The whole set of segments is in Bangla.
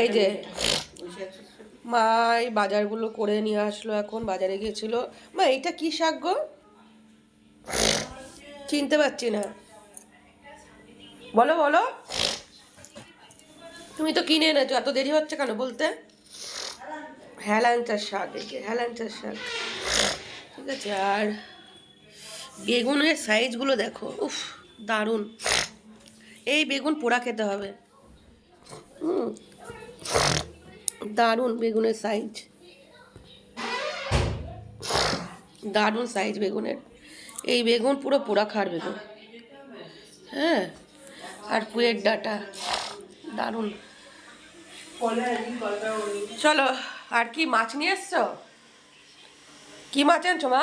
এই যে মা এই বাজারগুলো করে নিয়ে আসলো এখন বাজারে গিয়েছিল। মা এইটা কি শাক গো? চিনতে পারছি না। বলো বলো। তুমি তো কিনে এনেছো এত দেরি হচ্ছে কেন বলতে? হেলাঞ্চার শাক এই যে হেলাঞ্চার শাক। ঠিক আছে আর বেগুনের সাইজগুলো দেখো উফ দারুণ। এই বেগুন পোড়া খেতে হবে। হুম। দারুণ বেগুনের সাইজ দারুণ সাইজ বেগুনের। এই বেগুন পুরো পোড়া খাওয়ার বেগুন। হ্যাঁ আর পুয়ের ডাটা। দারুণ। চলো আর কি মাছ নিয়ে এসছো? কি মাছ আনছো মা?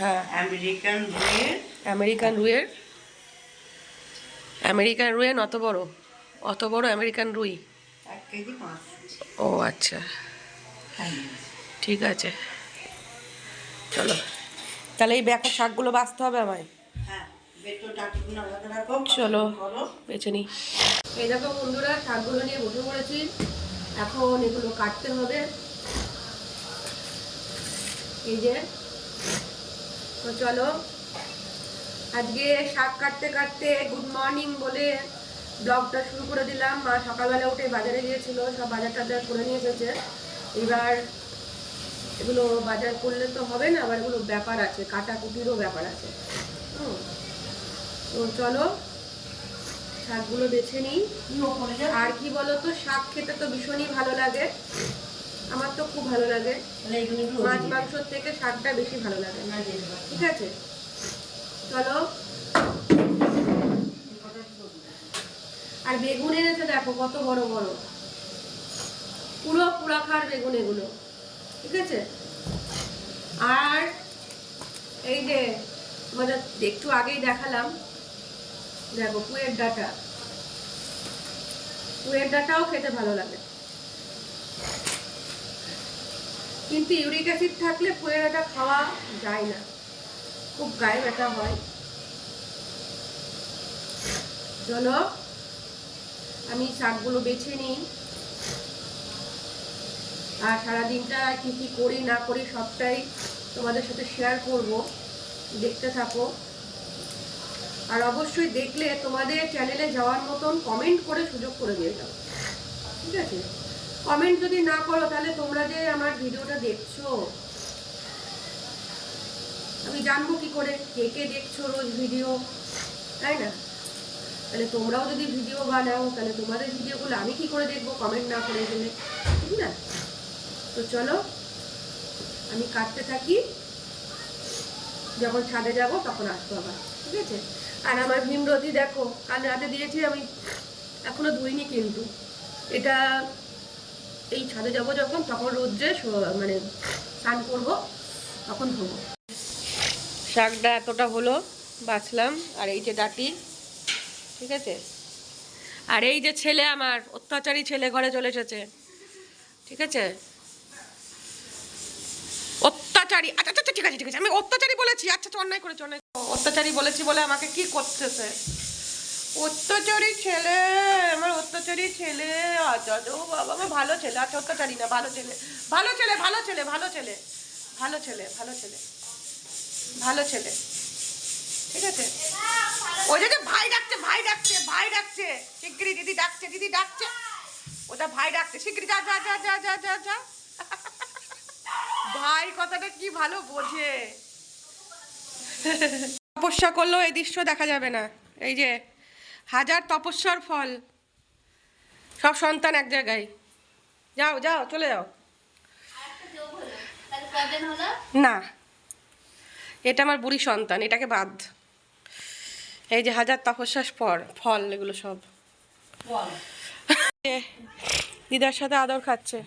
হ্যাঁ। আমেরিকান রুয়ের। আমেরিকান রুয়ের। আমেরিকান অত বড় অত বড় আমেরিকান রুই? এক কেজি ও আচ্ছা। ঠিক আছে। চলো। তাহলে এই ব্যাগের শাকগুলো বাঁচতে হবে আমায়? হ্যাঁ না চলো বেছে নিই এই দেখো বন্ধুরা শাকগুলো নিয়ে বসে পড়েছি। এখন এগুলো কাটতে হবে। এই যে তো চলো। আজকে শাক কাটতে কাটতে গুড মর্নিং বলে ব্লগটা শুরু করে দিলাম। মা সকালবেলা উঠে বাজারে গিয়েছিল সব বাজার টাজার করে নিয়ে এসেছে। এবার এগুলো বাজার করলে তো হবে না আবার এগুলো ব্যাপার আছে কাটাকুটিরও ব্যাপার আছে। তো চলো শাকগুলো বেছে নিই। আর কি বলতো শাক খেতে তো ভীষণই ভালো লাগে। আমার তো খুব ভালো লাগে। মাছ মাংসর থেকে শাকটা বেশি ভালো লাগে। ঠিক আছে? চলো। আর বেগুন এনেছে দেখো, কত বড় বড়। পুরো পুরাখার বেগুন এগুলো, ঠিক আছে? আর এই যে তোমাদের একটু আগেই দেখালাম, দেখো পুয়ের ডাটা। পুয়ের ডাটাও খেতে ভালো লাগে। কিন্তু ইউরিক অ্যাসিড থাকলে পুয়ের ডাটা খাওয়া যায় না। খুব গায়ে ব্যথা হয়। চলো আমি শাকগুলো বেছে নিই। আর সারাদিনটা কি কি করি, না করি সবটাই তোমাদের সাথে শেয়ার করব। দেখতে থাকো। আর অবশ্যই দেখলে তোমাদের চ্যানেলে যাওয়ার মতন কমেন্ট করে সুযোগ করে দিয়ে দাও। ঠিক আছে? কমেন্ট যদি না করো, তাহলে তোমরা যে আমার ভিডিওটা দেখছ, আমি জানব কি করে, কে কে দেখছ রোজ ভিডিও তাই না? তাহলে তোমরাও যদি ভিডিও বানাও, তাহলে তোমাদের ভিডিওগুলো আমি কি করে দেখব? কমেন্ট না করে দিলে। ঠিক না? তো চলো, আমি কাটতে থাকি। যখন ছাদে যাব, তখন আসব আবার। ঠিক আছে? আর আমার ভীমরতি দেখো, কাল রাতে দিয়েছি আমি, এখনও ধুইনি কিন্তু। এটা এই ছাদে যাব যখন, তখন রোদ্রে মানে স্নান করব, তখন ধোবো। শাকটা এতটা হলো, বাছলাম, আর এই যে ডাটি। ঠিক আছে? আর এই যে ছেলে আমার, অত্যাচারী ছেলে ঘরে চলে এসেছে। ঠিক আছে? অত্যাচারী আচ্ছা আচ্ছা ঠিক আছে ঠিক আছে। আমি অত্যাচারী বলেছি আচ্ছা আচ্ছা অন্যায় করেছি, অন্যায় অত্যাচারী বলেছি বলে আমাকে কি করতেছে? অত্যাচারী ছেলে, আমার অত্যাচারী ছেলে আচ্ছা আচ্ছা ও বাবা, আমার ভালো ছেলে আচ্ছা অত্যাচারী না, ভালো ছেলে। ভালো ছেলে ভালো ছেলে ভালো ছেলে ভালো ছেলে ভালো ছেলে ভালো ছেলে, ঠিক আছে? ওই যে ভাই ডাকছে ভাই ডাকছে ভাই ডাকছে। শিগগিরি দিদি ডাকছে দিদি ডাকছে। ওটা ভাই ডাকছে। শিগগিরি যা যা যা যা যা যা যা। ভাই কথাটা কি ভালো বোঝে। তপস্যা করলেও এই দৃশ্য দেখা যাবে না। এই যে হাজার তপস্যার ফল। সব সন্তান এক জায়গায়। যাও যাও চলে যাও। না এটা আমার বুড়ি সন্তান এটাকে বাদ। এই যে হাজার তপস্যার পর ফল এগুলো সব। দিদার সাথে আদর খাচ্ছে।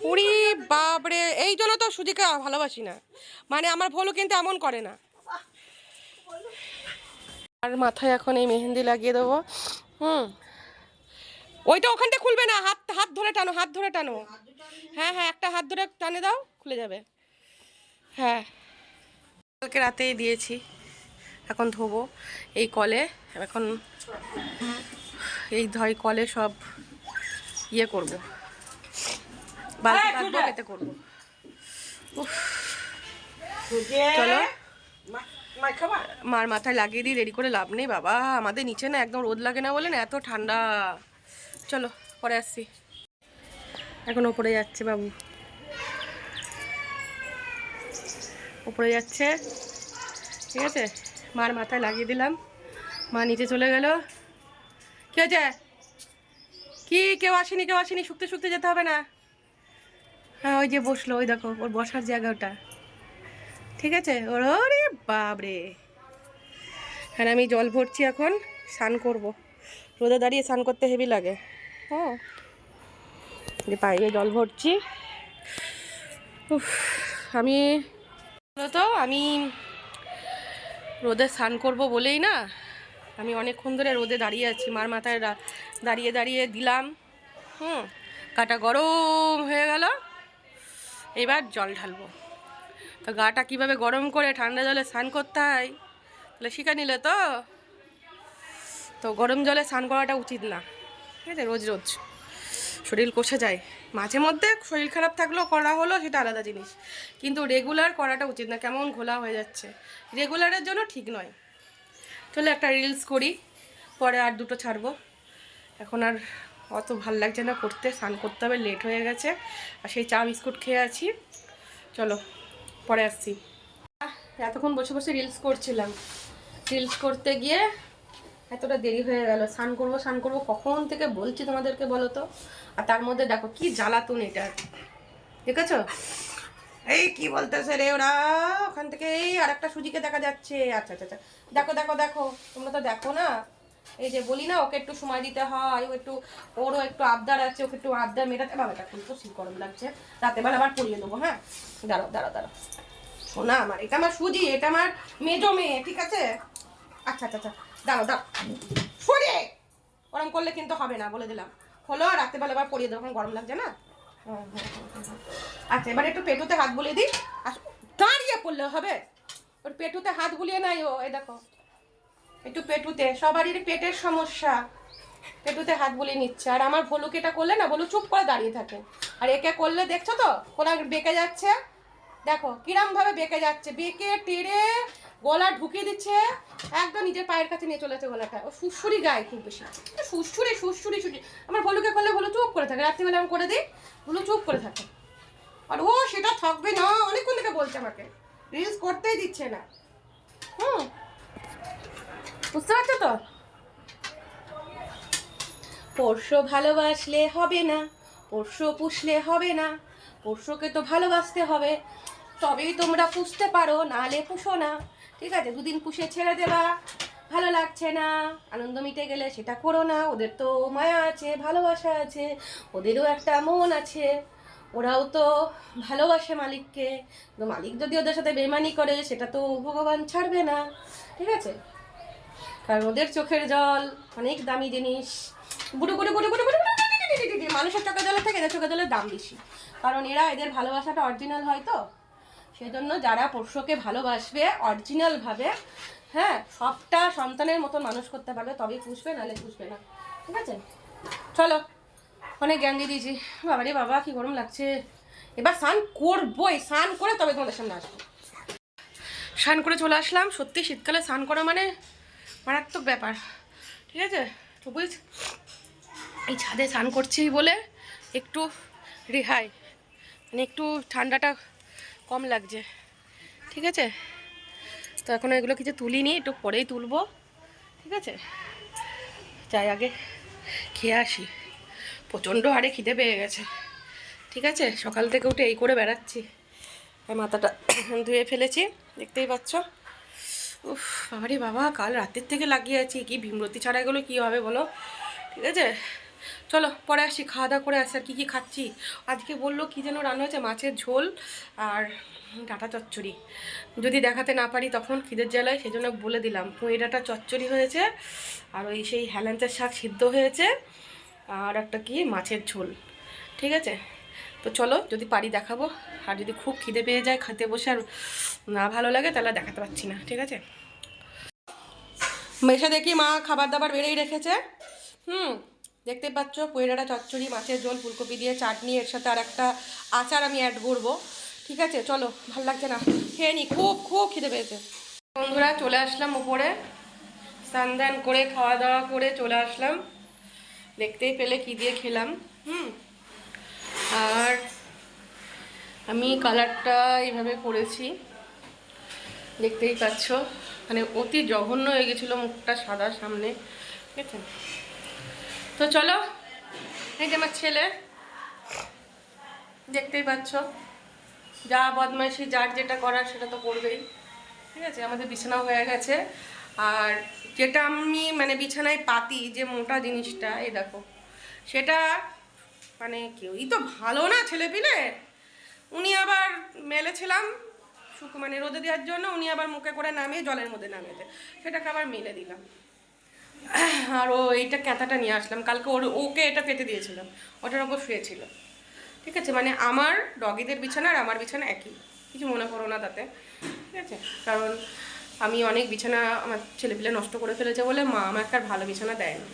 উড়ি বাপরে এই জন্য তো সুজিকে ভালোবাসি না। মানে আমার ভোলও কিন্তু এমন করে না। আর মাথায় এখন এই মেহেন্দি লাগিয়ে দেবো। হুম। ওইটা ওখানটা খুলবে না হাত হাত ধরে টানো হাত ধরে টানো। হ্যাঁ হ্যাঁ একটা হাত ধরে টানে দাও খুলে যাবে। হ্যাঁ। কালকে রাতেই দিয়েছি। এখন ধোবো। এই কলে এখন এই ধয় কলে সব ইয়ে করব। বালতি বাঁধবো এতে করব। উফ, চলো। মার মাথায় লাগিয়ে দিই রেডি করে লাভ নেই বাবা। আমাদের নিচে না একদম রোদ লাগে না বলে না এত ঠান্ডা। চলো পরে আসছি। এখন ওপরে যাচ্ছে বাবু। ওপরে যাচ্ছে। ঠিক আছে? মার মাথায় লাগিয়ে দিলাম। মা নিচে চলে গেল। কি হয়েছে? কি? কেউ আসেনি কেউ আসেনি শুকতে শুকতে যেতে হবে না। হ্যাঁ ওই যে বসল ওই দেখো ওর বসার জায়গা ওটা। ঠিক আছে? ওর ওরে বাবরে হ্যাঁ আমি জল ভরছি এখন স্নান করব। রোদে দাঁড়িয়ে স্নান করতে হেভি লাগে। হ্যাঁ। যে পাইপে জল ভরছি। উফ, আমি তো আমি রোদে স্নান করব বলেই না? আমি অনেকক্ষণ ধরে রোদে দাঁড়িয়ে আছি, মার মাথায় দাঁড়িয়ে দাঁড়িয়ে দিলাম। হুম, কাটা গরম হয়ে গেল। এবার জল ঢালবো। তো গাটা কীভাবে গরম করে ঠান্ডা জলে স্নান করতে হয়? তাহলে শিখে নিলে তো? তো গরম জলে স্নান করাটা উচিত না। ঠিক আছে রোজ রোজ। শরীর কষে যায়। মাঝে মধ্যে শরীর খারাপ থাকলেও করা হলো সেটা আলাদা জিনিস। কিন্তু রেগুলার করাটা উচিত না, কেমন ঘোলা হয়ে যাচ্ছে। রেগুলারের জন্য ঠিক নয়। চলো একটা রিলস করি, পরে আর দুটো ছাড়বো। এখন আর অত ভালো লাগছে না করতে, স্নান করতে হবে লেট হয়ে গেছে। আর সেই চা বিস্কুট খেয়ে আছি। চলো, পরে আসছি। এতক্ষণ বসে বসে রিলস করছিলাম। রিলস করতে গিয়ে এতটা দেরি হয়ে গেল। স্নান করব স্নান করব, কখন থেকে বলছি তোমাদেরকে বলো তো? আর তার মধ্যে দেখো কি জ্বালাতুন এটা। দেখেছ? এই কি বলতেছে রে ওরা? ওখান থেকে এই আর একটা সুজিকে দেখা যাচ্ছে। আচ্ছা আচ্ছা আচ্ছা। দেখো দেখো দেখো। তোমরা তো দেখো না? এই যে বলি না, ওকে একটু সময় দিতে হয়, ও একটু, ওরও একটু আবদার আছে, ওকে একটু আবদার মেটাতে। বাবাটা কিন্তু শীত গরম লাগছে। রাতে বেলা আবার পরিয়ে দেবো হ্যাঁ? দাঁড়াও দাঁড়াও দাঁড়াও। শোনা, আমার এটা আমার সুজি, এটা আমার মেজো মেয়ে, ঠিক আছে? আচ্ছা আচ্ছা আচ্ছা। দাঁড়াও দাঁড়াও। সরে! ওরম করলে কিন্তু হবে না, বলে দিলাম। হলো আর রাত্রেবেলা আবার পরিয়ে দেবো গরম লাগছে না। আচ্ছা এবার একটু পেটুতে হাত বুলিয়ে দিই। আর দাঁড়িয়ে পড়লে হবে? ওর পেটুতে হাত বুলিয়ে নাই ও, এই দেখো। একটু পেটুতে, সবারই পেটের সমস্যা। পেটুতে হাত বুলিয়ে নিচ্ছে। আর আমার ভলুকে এটা করলে না, ভলু চুপ করে দাঁড়িয়ে থাকে। আর একে করলে, দেখছ তো? কোনা বেঁকে যাচ্ছে? দেখো কিরম ভাবে বেঁকে যাচ্ছে? বেঁকে টেরে গলা ঢুকিয়ে দিচ্ছে, একদম নিজের পায়ের কাছে নিয়ে চলেছে গলাটা। ও সুসুরি গায়ে খুব বেশি। সুসুরি সুসুরি সুসুরি আমার ভলুকে করলে ভলু চুপ করে থাকে। রাত্রিবেলা আমি করে দিই ভলু চুপ করে থাকে। আর ও সেটা থাকবে না, অনেকক্ষণ থেকে বলছে আমাকে। রিলস করতেই দিচ্ছে না। হুম। বুঝতে পারছ তো? পোষ্য ভালোবাসলে হবে না পোষ্য পুষলে হবে না পোষ্যকে তো ভালোবাসতে হবে। তবেই তোমরা পুষতে পারো নাহলে পুষো না। ঠিক আছে দুদিন পুষে ছেড়ে দেবা ভালো লাগছে না আনন্দ মিটে গেলে সেটা করো না ওদের তো মায়া আছে ভালোবাসা আছে ওদেরও একটা মন আছে ওরাও তো ভালোবাসে মালিককে তো মালিক যদি ওদের সাথে বেমানি করে সেটা তো ভগবান ছাড়বে না ঠিক আছে কারণ ওদের চোখের জল অনেক দামি জিনিস বুড়ো বুড়ো বুড়ো বুড়ো বুড়ো মানুষের চোখের জলের থেকে এদের চোখের জলের দাম বেশি কারণ এরা এদের ভালোবাসাটা অরিজিনাল হয় তো সেজন্য যারা পোষ্যকে ভালোবাসবে অরিজিনাল ভাবে হ্যাঁ সবটা সন্তানের মতন মানুষ করতে পারবে, তবেই পুষবে, নাহলে পুষবে না। ঠিক আছে? চলো, অনেক জ্ঞান দিয়ে দিয়েছি। বাবারে বাবা, কি গরম লাগছে। এবার স্নান করবোই, স্নান করে তবে তোমাদের সামনে আসব। স্নান করে চলে আসলাম। সত্যি শীতকালে স্নান করা মানে মারাত্মক ব্যাপার। ঠিক আছে? বুঝ এই ছাদে স্নান করছি বলে একটু রেহাই মানে একটু ঠান্ডাটা কম লাগছে। ঠিক আছে? তো এখনও এগুলো কিছু তুলিনি, একটু পরেই তুলবো। ঠিক আছে? যাই, আগে খেয়ে আসি। প্রচণ্ড হারে খিদে পেয়ে গেছে। ঠিক আছে? সকাল থেকে উঠে এই করে বেড়াচ্ছি। মাথাটা ধুয়ে ফেলেছি, দেখতেই পাচ্ছ? উফ, বাবারে বাবা, কাল রাতের থেকে লাগিয়ে আছি। কি ভীমরতি ছাড়া এগুলো কী হবে বলো? ঠিক আছে? চলো, পরে আসি, খাওয়া দাওয়া করে আসি, আর কী কী খাচ্ছি? আজকে বলল কী যেন রান্না হয়েছে, মাছের ঝোল আর ডাটা চচ্চড়ি। যদি দেখাতে না পারি তখন খিদের জ্বালায় সেই জন্য বলে দিলাম। পুঁই ডাটা চচ্চড়ি হয়েছে, আর ওই সেই হেলাঞ্চের শাক সিদ্ধ হয়েছে, আর একটা কি মাছের ঝোল। ঠিক আছে? তো চলো, যদি পারি দেখাবো, আর যদি খুব খিদে পেয়ে যায় খেতে বসে আর না ভালো লাগে, তাহলে দেখাতে পারছি না। ঠিক আছে? মেশে দেখি মা খাবার দাবার বেড়েই রেখেছে। হুম দেখতে পাচ্ছ, পয়রাটা চচ্চড়ি, মাছের ঝোল, ফুলকপি দিয়ে চাটনি, এর সাথে আর একটা আচার আমি অ্যাড করব। ঠিক আছে, চলো, ভালো লাগছে না। খেয়ে নি, খুব খুব খিদে পেয়েছে। বন্ধুরা, চলে আসলাম উপরে। স্নান করে, খাওয়া দাওয়া করে চলে আসলাম। দেখতেই পেলে কি দিয়ে খেলাম, হুম। আর আমি কালারটা এইভাবে করেছি। দেখতেই পাচ্ছ মানে অতি জঘন্য হয়ে গেছিল মুখটা সাদা সামনে, ঠিক আছে? তো চলো, এই যে আমার ছেলে, দেখতেই পাচ্ছ। যা বদমাইশি, যার যেটা করার সেটা তো করবেই। ঠিক আছে, আমাদের বিছানা হয়ে গেছে। আর যেটা আমি মানে বিছানায় পাতি, যে মোটা জিনিসটা, এই দেখো। সেটা মানে কেউই তো ভালো না ছেলে পিলে। উনি আবার মেলেছিলাম শুক মানে রোদে দেওয়ার জন্য, উনি আবার মুখে করে নামিয়ে জলের মধ্যে নামিয়েছে। সেটাকে আবার মেলে দিলাম। আর ও এইটা ক্যাঁথাটা নিয়ে আসলাম। কালকে ওর ওকে এটা পেতে দিয়েছিলাম। ওটার ওপর শুয়েছিল ঠিক আছে? মানে আমার ডগিদের বিছানা আর আমার বিছানা একই। কিছু মনে করো না তাতে। ঠিক আছে? কারণ আমি অনেক বিছানা আমার ছেলেপিলে নষ্ট করে ফেলেছে বলে মা আমাকে আর ভালো বিছানা দেয় না।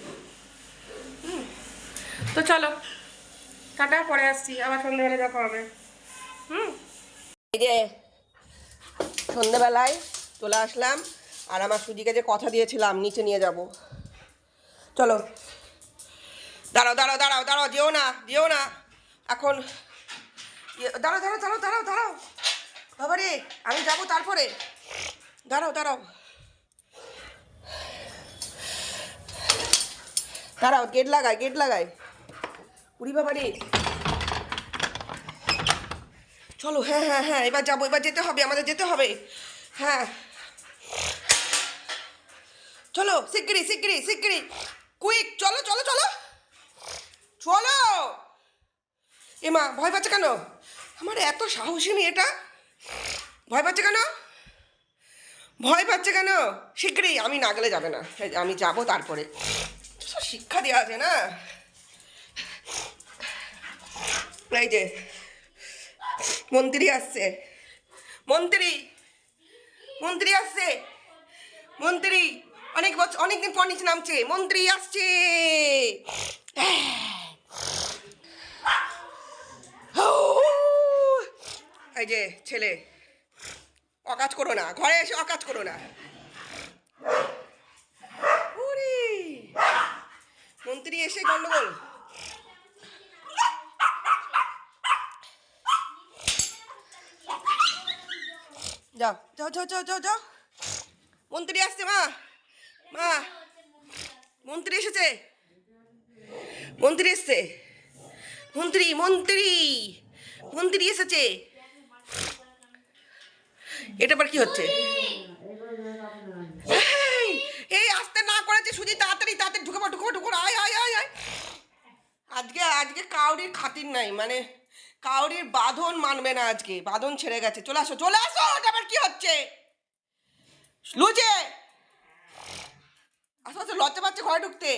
তো চলো। কাটা পরে আসছি। আবার সন্ধ্যেবেলা দেখা হবে। হুম। এই যে সন্ধেবেলায় চলে আসলাম। আর আমার সুজিকে যে কথা দিয়েছিলাম, নিচে নিয়ে যাব। চলো। দাঁড়াও দাঁড়াও দাঁড়াও দাঁড়াও, যেও না যেও না। এখন ইয়ে- দাঁড়াও দাঁড়াও দাঁড়াও দাঁড়াও দাঁড়াও। বাবা রে আমি যাব তারপরে। দাঁড়াও দাঁড়াও। দাঁড়াও, গেট লাগাই গেট লাগাই। উড়ি বাবা রে চলো হ্যাঁ হ্যাঁ হ্যাঁ এবার যাব, এবার যেতে হবে, আমাদের যেতে হবে। হ্যাঁ। চলো শিগগিরি শিগগিরি শিগগিরি কুইক চলো চলো চলো। চলো। এমা ভয় পাচ্ছে কেন? আমার এত সাহসী নেই এটা। ভয় পাচ্ছে কেন? ভয় পাচ্ছে কেন? শিগগিরি আমি না গেলে যাবে না। আমি যাব তারপরে। শিক্ষা দেওয়া আছে না? এই যে, মন্ত্রী আসছে। মন্ত্রী মন্ত্রী আসছে। মন্ত্রী অনেক বছর, অনেকদিন পর নিচে নামছে। মন্ত্রী আসছে। এই যে ছেলে অকাজ করো না, ঘরে এসে অকাজ করো না। মন্ত্রী এসে গন্ডগোল। যাও যাও যাও যাও যাও। মন্ত্রী আসছে, মা। মা মন্ত্রী এসেছে। মন্ত্রী এসছে। মন্ত্রী মন্ত্রী মন্ত্রী এসেছে। এটা আবার কি হচ্ছে? এই, আসতে না করেছে সুজি তাড়াতাড়ি তাড়াতাড়ি ঢুকে ঢুকে পড়, আয় আয় আয় আয়। আজকে আজকে কাউরির খাতির নাই মানে কাউরির বাঁধন মানবে না আজকে বাঁধন ছেড়ে গেছে। চলে আসো চলে আসো এটা আবার কি হচ্ছে? লুচে! আসো আসো লজ্জা পাচ্ছে ঘরে ঢুকতে।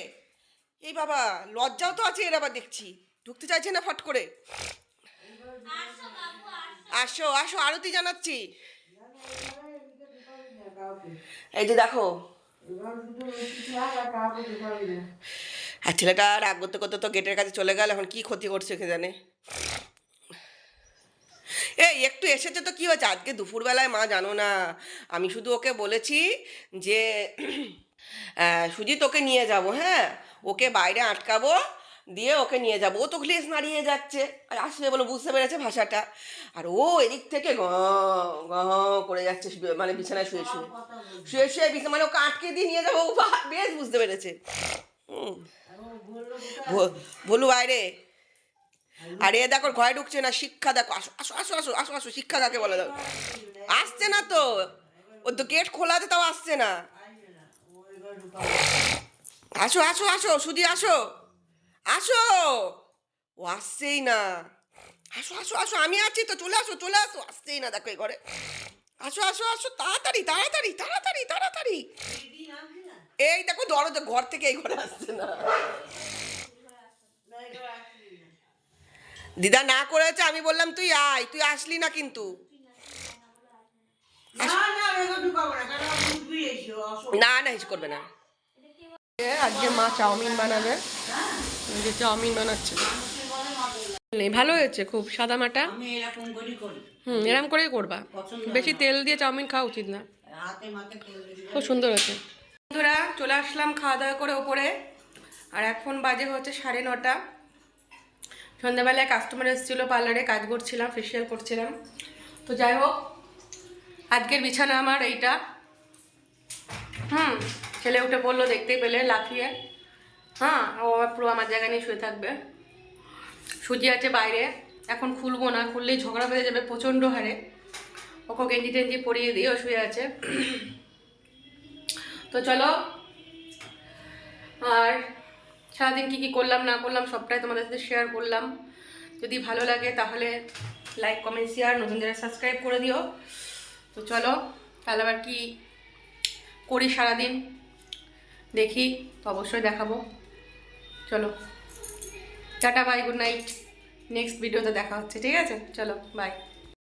এই বাবা, লজ্জাও তো আছে এর আবার দেখছি। ঢুকতে চাইছে না ফট করে? আসো। আসো, আরতি জানাচ্ছি। এই যে দেখো। আর ছেলেটা রাগ করতে করতে তো গেটের কাছে চলে গেল, এখন কি ক্ষতি করছে কে জানে? এই, একটু এসেছে তো কি হয়েছে? আজকে দুপুরবেলায় মা জানো না। আমি শুধু ওকে বলেছি যে আহ, সুজিত ওকে নিয়ে যাব হ্যাঁ? ওকে বাইরে আটকাবো দিয়ে ওকে নিয়ে যাব। ও তো গ্লেস নাড়িয়ে যাচ্ছে। আর আসবে বলে বুঝতে পেরেছে ভাষাটা? আর ও এদিক থেকে গ গ করে যাচ্ছে মানে বিছানায় শুয়ে শুয়ে। শুয়ে শুয়ে বিছানা মানে ওকে আটকে দিয়ে নিয়ে যাব। ও বেশ বুঝতে পেরেছে। ভোলু বাইরে আরে এ দেখো ঘরে ঢুকছে না শিক্ষা দেখো। আসো আসো আসো আসো আসো আসো শিক্ষা কাকে বলে দাও। আসছে না তো। ওর তো গেট খোলা আছে তাও আসছে না। আসো আসো আসো সুজি আসো। আসো। ও আসছেই না। আসো আসো আসো, আমি আছি তো, চলে আসো চলে আসো। আসছেই না, দেখো এই ঘরে। আসো আসো আসো, তাড়াতাড়ি তাড়াতাড়ি তাড়াতাড়ি তাড়াতাড়ি। এই দেখো, দরজা ঘর থেকে এই ঘরে আসছে না। দিদা না করেছে, আমি বললাম, তুই আয়, তুই আসলি না কিন্তু। না না এগুলো ঢুকাবো না কারণ বুঝবি এসো না না হিস করবে না। আজকে মা চাউমিন বানাবে। যে চাউমিন বানাচ্ছে। নেই ভালো হয়েছে খুব সাদা মাটা। আমি এরকম করি করি। হুম এরম করেই করবা। বেশি তেল দিয়ে চাউমিন খাওয়া উচিত না। হাতে মাতে তেল দিয়ে খুব সুন্দর হয়েছে। বন্ধুরা চলে আসলাম খাওয়া দাওয়া করে ওপরে। আর এখন বাজে হচ্ছে সাড়ে নটা। সন্ধ্যাবেলায় কাস্টমার এসেছিল পার্লারে কাজ করছিলাম ফেসিয়াল করছিলাম। তো যাই হোক আজকের বিছানা আমার এইটা। হুম, ছেলে উঠে পড়ল, দেখতেই পেলে, লাফিয়ে। হ্যাঁ ও পুরো আমার জায়গা নিয়ে শুয়ে থাকবে। সুজি আছে বাইরে, এখন খুলবো না, খুললেই ঝগড়া বেঁধে যাবে প্রচণ্ড হারে। ওকে গেঞ্জি টেঞ্জি পরিয়ে দিয়ে ও শুয়ে আছে। তো চলো, আর সারাদিন কী কী করলাম, না করলাম, সবটাই তোমাদের সাথে শেয়ার করলাম। যদি ভালো লাগে তাহলে লাইক কমেন্ট শেয়ার নতুন যারা সাবস্ক্রাইব করে দিও। তো চলো, তাহলে আবার কি করি সারাদিন? দেখি, তো অবশ্যই দেখাবো। চলো। Tata bye good night next ভিডিওতে দেখা হচ্ছে, ঠিক আছে? চলো বাই